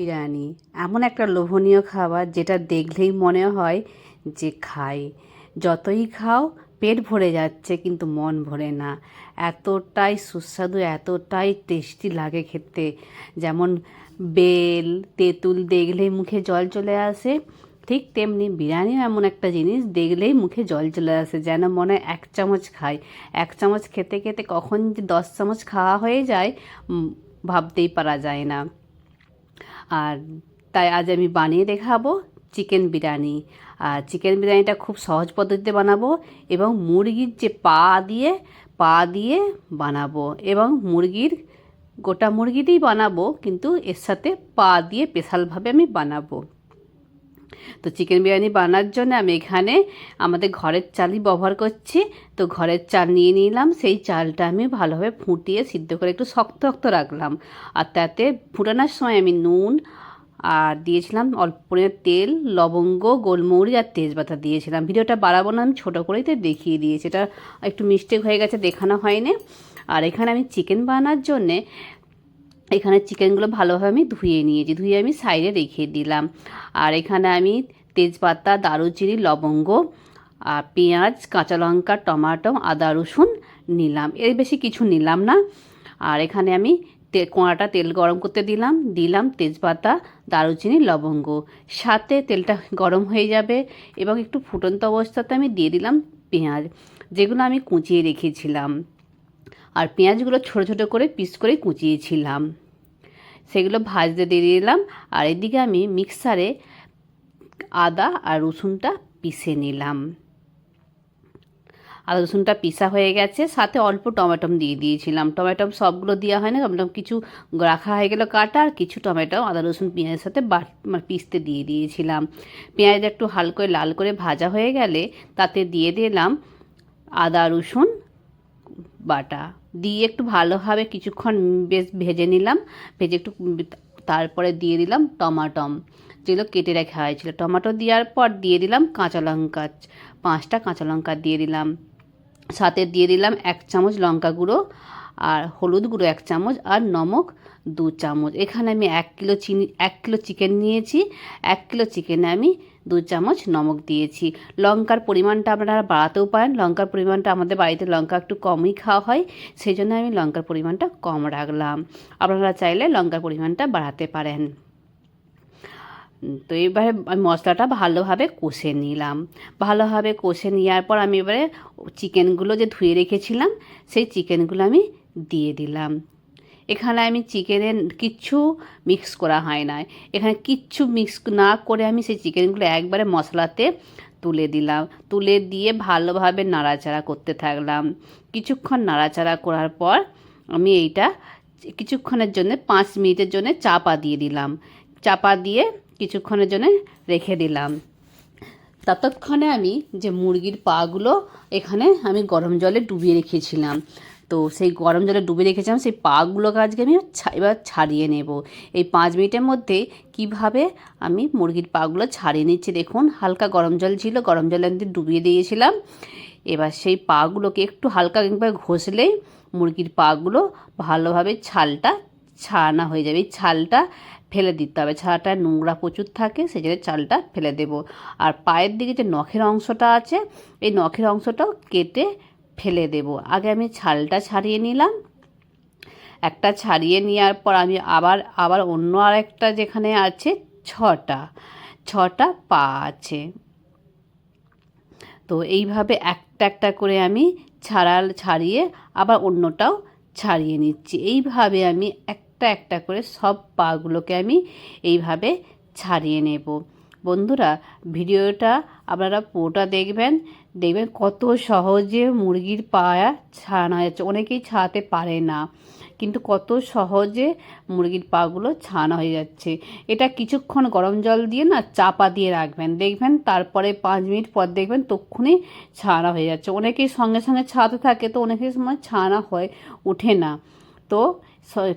বিরিয়ানি, এমন একটা লোভনীয় খাবার যেটা দেখলেই মনে হয় যে খাই। যতই খাও, পেট ভরে যাচ্ছে কিন্তু মন ভরে না। এতটাই সুস্বাদু, এতটাই টেস্টি লাগে খেতে। যেমন বেল, তেঁতুল দেখলেই মুখে জল চলে আসে, ঠিক তেমনি বিরিয়ানিও এমন একটা জিনিস দেখলেই মুখে জল চলে আসে, যেন মনে এক চামচ খাই। এক চামচ খেতে খেতে কখন যে দশ চামচ খাওয়া হয়ে যায় ভাবতেই পারা যায় না। আর তাই আজ আমি বানিয়ে দেখাবো চিকেন বিরিয়ানি। আর চিকেন বিরিয়ানিটা খুব সহজ পদ্ধতিতে বানাবো এবং মুরগির যে পা দিয়ে পা দিয়ে বানাবো এবং মুরগির, গোটা মুরগিটাই বানাবো, কিন্তু এর সাথে পা দিয়ে স্পেশালভাবে আমি বানাবো। তো চিকেন বিরিয়ানি বানার জন্য আমি এখানে আমাদের ঘরের চালই ব্যবহার করছি। তো ঘরের চাল নিয়ে নিলাম, সেই চালটা আমি ভালোভাবে ফুটিয়ে সিদ্ধ করে একটু শক্ত শক্ত রাখলাম। আর তাতে ফুটানোর সময় আমি নুন আর দিয়েছিলাম অল্প পরিমাণে তেল, লবঙ্গ, গোলমরিচ আর তেজপাতা দিয়েছিলাম। ভিডিওটা বাড়াবো না, আমি ছোটো করেই তো দেখিয়ে দিয়েছি। এটা একটু মিস্টেক হয়ে গেছে, দেখানো হয়নি। আর এখানে আমি চিকেন বানানোর জন্যে এখানে চিকেনগুলো ভালোভাবে আমি ধুয়ে নিয়েছি, ধুয়ে আমি সাইডে রেখে দিলাম। আর এখানে আমি তেজপাতা, দারুচিনি, লবঙ্গ আর পেঁয়াজ, কাঁচা লঙ্কা, টমাটো, আদা, রসুন নিলাম। এর বেশি কিছু নিলাম না। আর এখানে আমি তে, কোঁড়াটা তেল গরম করতে দিলাম দিলাম তেজপাতা, দারুচিনি, লবঙ্গ। সাথে তেলটা গরম হয়ে যাবে এবং একটু ফুটন্ত অবস্থাতে আমি দিয়ে দিলাম পেঁয়াজ, যেগুলো আমি কুচিয়ে রেখেছিলাম। আর পেঁয়াজগুলো ছোটো ছোটো করে পিস করে কুচিয়েছিলাম। সেগুলো ভাজতে দিয়ে দিলাম। আর এদিকে আমি মিক্সারে আদা আর রসুনটা পিষে নিলাম। আদা রসুনটা পিসা হয়ে গেছে, সাথে অল্প টমেটম দিয়ে দিয়েছিলাম। টমেটম সবগুলো দেওয়া হয় না টমেটম কিছু রাখা হয়ে গেলো কাটা, আর কিছু টমেটো আদা রসুন পেঁয়াজের সাথে বাট মানে পিসতে দিয়ে দিয়েছিলাম। পেঁয়াজ একটু হালকা লাল করে ভাজা হয়ে গেলে তাতে দিয়ে দিলাম আদা রসুন বাটা। দিয়ে একটু ভালোভাবে কিছুক্ষণ বেশ ভেজে নিলাম। ভেজে একটু তারপরে দিয়ে দিলাম টমাটম। যেগুলো কেটে রাখা হয়েছিল। টমাটো দেওয়ার পর দিয়ে দিলাম কাঁচা লঙ্কা। পাঁচটা কাঁচা লঙ্কা দিয়ে দিলাম। সাথে দিয়ে দিলাম এক চামচ লঙ্কা গুঁড়ো আর হলুদ গুঁড়ো এক চামচ আর নমক দু চামচ। এখানে আমি এক কিলো চিনি, এক কিলো চিকেন নিয়েছি। এক কিলো চিকেনে আমি দু চামচ নমক দিয়েছি। লঙ্কার পরিমাণটা আপনারা বাড়াতেও পারেন। লঙ্কার পরিমাণটা আমাদের বাড়িতে লঙ্কা একটু কমই খাওয়া হয়। সেই জন্য আমি লঙ্কার পরিমাণটা কম রাখলাম। আপনারা চাইলে লঙ্কার পরিমাণটা বাড়াতে পারেন। তো এবারে আমি মশলাটা ভালোভাবে কষে নিলাম। ভালোভাবে কষে নেওয়ার পর আমি এবারে চিকেনগুলো যে ধুয়ে রেখেছিলাম, সেই চিকেনগুলো আমি দিয়ে দিলাম। এখানে আমি চিকেনের কিচ্ছু মিক্স করা হয় না এখানে কিচ্ছু মিক্স না করে আমি সেই চিকেনগুলো একবারে মশলাতে তুলে দিলাম। তুলে দিয়ে ভালোভাবে নাড়াচাড়া করতে থাকলাম। কিছুক্ষণ নাড়াচাড়া করার পর আমি এইটা কিছুক্ষণের জন্য, পাঁচ মিনিটের জন্য চাপা দিয়ে দিলাম। চাপা দিয়ে কিছুক্ষণের জন্য রেখে দিলাম। ততক্ষণে আমি যে মুরগির পাগুলো এখানে আমি গরম জলে ডুবিয়ে রেখেছিলাম। তো সেই গরম জলে ডুবে রেখেছিলাম, সেই পাগুলোকে আজকে আমি এবার ছাড়িয়ে নেব। এই পাঁচ মিনিটের মধ্যে কীভাবে আমি মুরগির পাগুলো ছাড়িয়ে নিচ্ছি দেখুন, হালকা গরম জল ছিল, গরম জলে আমি ডুবিয়ে দিয়েছিলাম। এবার সেই পাগুলোকে একটু হালকা একবার ঘষলেই মুরগির পাগুলো ভালোভাবে ছালটা ছাড়ানো হয়ে যাবে। এই ছালটা ফেলে দিতে হবে। ছাড়াটা নোংরা প্রচুর থাকে সেই জন্য চালটা ফেলে দেব। আর পায়ের দিকে যে নখের অংশটা আছে, এই নখের অংশটাও কেটে ফেলে দেব। আগে আমি ছালটা ছাড়িয়ে নিলাম। একটা ছাড়িয়ে নেওয়ার পর আমি আবার আবার অন্য আরেকটা যেখানে আছে, ছটা ছটা পা আছে। তো এইভাবে একটা একটা করে আমি ছাড়াল, ছাড়িয়ে আবার অন্যটাও ছাড়িয়ে নিচ্ছি। এইভাবে আমি একটা একটা করে সব পাগুলোকে আমি এইভাবে ছাড়িয়ে নেব। বন্ধুরা, ভিডিওটা আপনারা পুরোটা দেখবেন। দেখবেন কত সহজে মুরগির পা ছাড়ানো যাচ্ছে। অনেকেই ছাড়াতে পারে না, কিন্তু কত সহজে মুরগির পাগুলো ছাড়ানো হয়ে যাচ্ছে। এটা কিছুক্ষণ গরম জল দিয়ে না চাপা দিয়ে রাখবেন। দেখবেন তারপরে পাঁচ মিনিট পর দেখবেন তক্ষুনি ছাড়ানো হয়ে যাচ্ছে। অনেকেই সঙ্গে সঙ্গে ছাড়াতে থাকে, তো অনেকের সময় ছানা হয়, ওঠে না। তো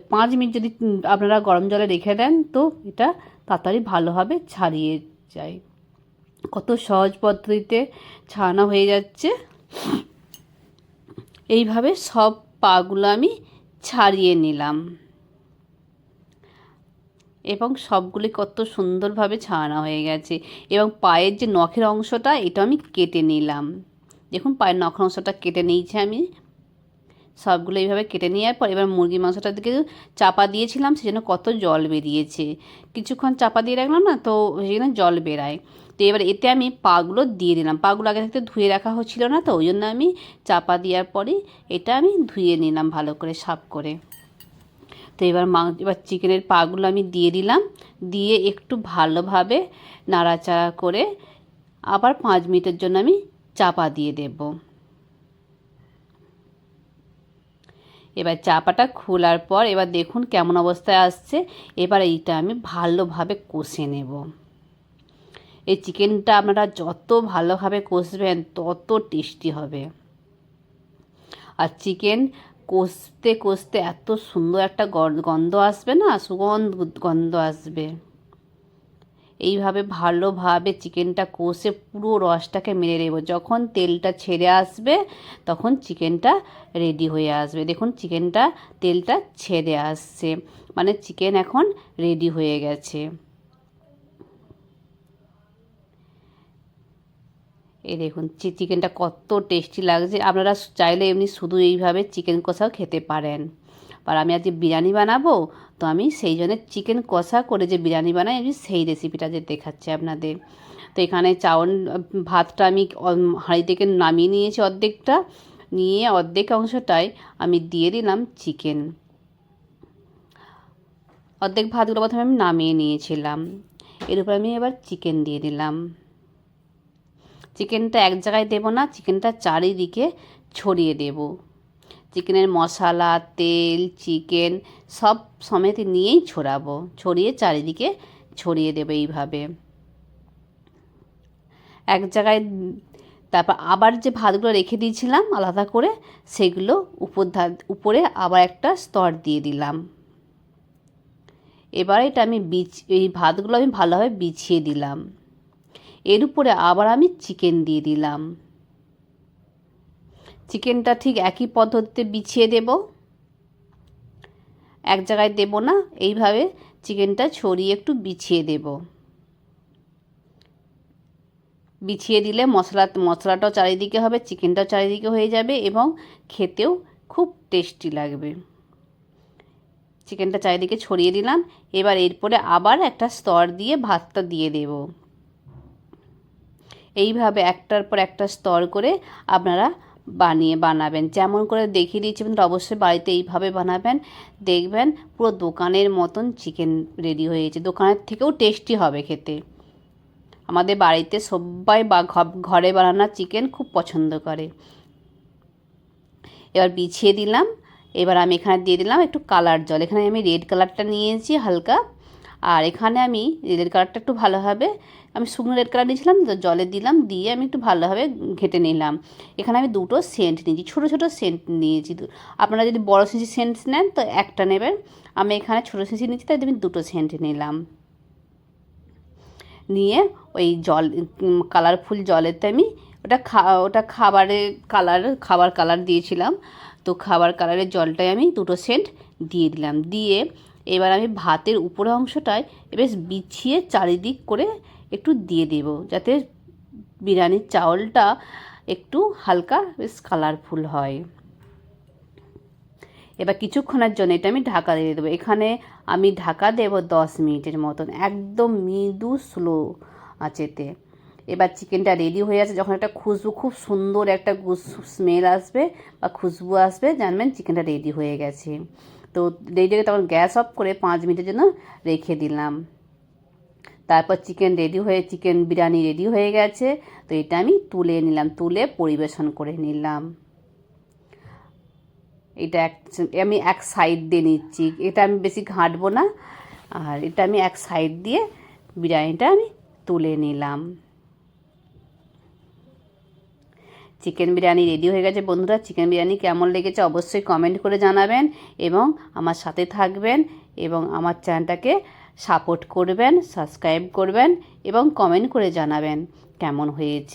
পাঁচ মিনিট যদি আপনারা গরম জলে রেখে দেন, তো এটা তাড়াতাড়ি ভালোভাবে ছাড়িয়ে যায়। কত সহজ পদ্ধতিতে ছাড়ানো হয়ে যাচ্ছে। এইভাবে সব পাগুলো আমি ছাড়িয়ে নিলাম। এবং সবগুলি কত সুন্দরভাবে ছাড়ানো হয়ে গেছে। এবং পায়ের যে নখের অংশটা, এটা আমি কেটে নিলাম। দেখুন, পায়ের নখের অংশটা কেটে নিয়েছি আমি। সবগুলো এইভাবে কেটে নেওয়ার পর এবার মুরগি মাংসটার দিকে চাপা দিয়েছিলাম, সেজন্য কত জল বেরিয়েছে। কিছুক্ষণ চাপা দিয়ে রাখলাম না, তো সেজন্য জল বেরায়। তো এবার এতে আমি পাগুলো দিয়ে দিলাম। পাগুলো আগে থেকে ধুয়ে রাখা হচ্ছিল না, তো ওই জন্য আমি চাপা দেওয়ার পরে এটা আমি ধুয়ে নিলাম ভালো করে, সাফ করে। তো এবার মা, এবার চিকেনের পাগুলো আমি দিয়ে দিলাম। দিয়ে একটু ভালোভাবে নাড়াচাড়া করে আবার পাঁচ মিনিটের জন্য আমি চাপা দিয়ে দেব। এবার চাপাটা খোলার পর এবার দেখুন কেমন অবস্থায় আসছে। এবার এইটা আমি ভালোভাবে কষে নেব। এই চিকেনটা আপনারা যত ভালোভাবে কষবেন তত টেস্টি হবে। আর চিকেন কষতে কষতে এত সুন্দর একটা গন্ধ আসবে না? সুগন্ধ, গন্ধ আসবে। এইভাবে ভালোভাবে চিকেনটা কষে পুরো রসটাকে মেরে নেব। যখন তেলটা ছেড়ে আসবে, তখন চিকেনটা রেডি হয়ে আসবে। দেখুন, চিকেনটা, তেলটা ছেড়ে আসছে। মানে চিকেন এখন রেডি হয়ে গেছে। এই দেখুন চিকেনটা কত টেস্টি লাগছে। আপনারা চাইলে এমনি শুধু এইভাবে চিকেন কষাও খেতে পারেন। আর আমি আজকে বিরিয়ানি বানাবো, তো আমি সেই জন্য চিকেন কষা করে যে বিরিয়ানি বানাই, আমি সেই রেসিপিটা যে দেখাচ্ছি আপনাদের। তো এখানে চাউল, ভাতটা আমি হাঁড়ি থেকে নামিয়ে নিয়েছি অর্ধেকটা, নিয়ে অর্ধেক অংশটায় আমি দিয়ে দিলাম চিকেন। অর্ধেক ভাতগুলো প্রথমে আমি নামিয়ে নিয়েছিলাম। এর উপর আমি এবার চিকেন দিয়ে দিলাম। চিকেনটা এক জায়গায় দেবো না, চিকেনটা চারিদিকে ছড়িয়ে দেব। চিকেনের মশলা, তেল, চিকেন সব সমেত নিয়েই ছড়াবো। ছড়িয়ে চারিদিকে ছড়িয়ে দেবো এইভাবে। এক জায়গায় তারপর আবার যে ভাতগুলো রেখে দিয়েছিলাম আলাদা করে, সেগুলো উপর উপরে আবার একটা স্তর দিয়ে দিলাম। এবার এটা আমি বিছ এই ভাতগুলো আমি ভালোভাবে বিছিয়ে দিলাম। এর উপরে আবার আমি চিকেন দিয়ে দিলাম। চিকেনটা ঠিক একই পদ্ধতিতে বিছিয়ে দেব। এক জায়গায় দেব না, এইভাবে চিকেনটা ছড়িয়ে একটু বিছিয়ে দেব। বিছিয়ে দিলে মশলা, মশলাটাও চারিদিকে হবে, চিকেনটাও চারিদিকে হয়ে যাবে এবং খেতেও খুব টেস্টি লাগবে। চিকেনটা চারিদিকে ছড়িয়ে দিলাম, এবার এরপরে আবার একটা স্তর দিয়ে ভাতটা দিয়ে দেবো। এইভাবে একটার পর একটা স্তর করে আপনারা বানিয়ে বানাবেন। যেমন করে দেখিয়ে দিচ্ছি কিন্তু অবশ্যই বাড়িতে এইভাবে বানাবেন। দেখবেন পুরো দোকানের মতন চিকেন রেডি হয়েছে দোকানের থেকেও টেস্টি হবে খেতে। আমাদের বাড়িতে সবাই বা ঘরে বানানো চিকেন খুব পছন্দ করে। এবার বিছিয়ে দিলাম। এবার আমি এখানে দিয়ে দিলাম একটু কালার জল। এখানে আমি রেড কালারটা নিয়েছি হালকা। আর এখানে আমি রেড কালারটা একটু ভালোভাবে আমি শুকনো রেড কালার নিয়েছিলাম, তো জলে দিলাম, দিয়ে আমি একটু ভালোভাবে ঘেটে নিলাম। এখানে আমি দুটো সেন্ট নিয়েছি, ছোটো ছোটো সেন্ট নিয়েছি। আপনারা যদি বড়ো সিঁচি সেন্ট নেন, তো একটা নেবেন। আমি এখানে ছোটো সিঁচি নিয়েছি, তাই আমি দুটো সেন্ট নিলাম। নিয়ে ওই জল কালারফুল জলেতে আমি ওটা খা, ওটা খাবারে কালার খাবার কালার দিয়েছিলাম। তো খাবার কালারের জলটাই আমি দুটো সেন্ট দিয়ে দিলাম। দিয়ে এবার আমি ভাতের উপরের অংশটায় বেশ বিছিয়ে চারিদিক করে একটু দিয়ে দেব, যাতে বিরিয়ানির চাউলটা একটু হালকা বেশ কালারফুল হয়। এবার কিছুক্ষণের জন্য এটা আমি ঢাকা দিয়ে দেবো। এখানে আমি ঢাকা দেবো দশ মিনিটের মতন, একদম মৃদু স্লো আঁচেতে এবার চিকেনটা রেডি হয়ে আছে, যখন একটা খুশবু, খুব সুন্দর একটা স্মেল আসবে বা খুশবু আসবে, জানবেন চিকেনটা রেডি হয়ে গেছে। তো রেডি তখন গ্যাস অফ করে পাঁচ মিনিটের জন্য রেখে দিলাম। তারপর চিকেন রেডি হয়ে চিকেন বিরিয়ানি রেডি হয়ে গেছে। তো এটা আমি তুলে নিলাম, তুলে পরিবেশন করে নিলাম। এটা এক, আমি এক সাইড দিয়ে নিচ্ছি। এটা আমি বেশি ঘাঁটবো না। আর এটা আমি এক সাইড দিয়ে বিরিয়ানিটা আমি তুলে নিলাম। চিকেন বিরিয়ানি রেডি হয়ে গেছে। বন্ধুরা, চিকেন বিরিয়ানি কেমন লেগেছে অবশ্যই কমেন্ট করে জানাবেন এবং আমার সাথে থাকবেন এবং আমার চ্যানেলটাকে সাপোর্ট করবেন সাবস্ক্রাইব করবেন এবং কমেন্ট করে জানাবেন কেমন হয়েছে।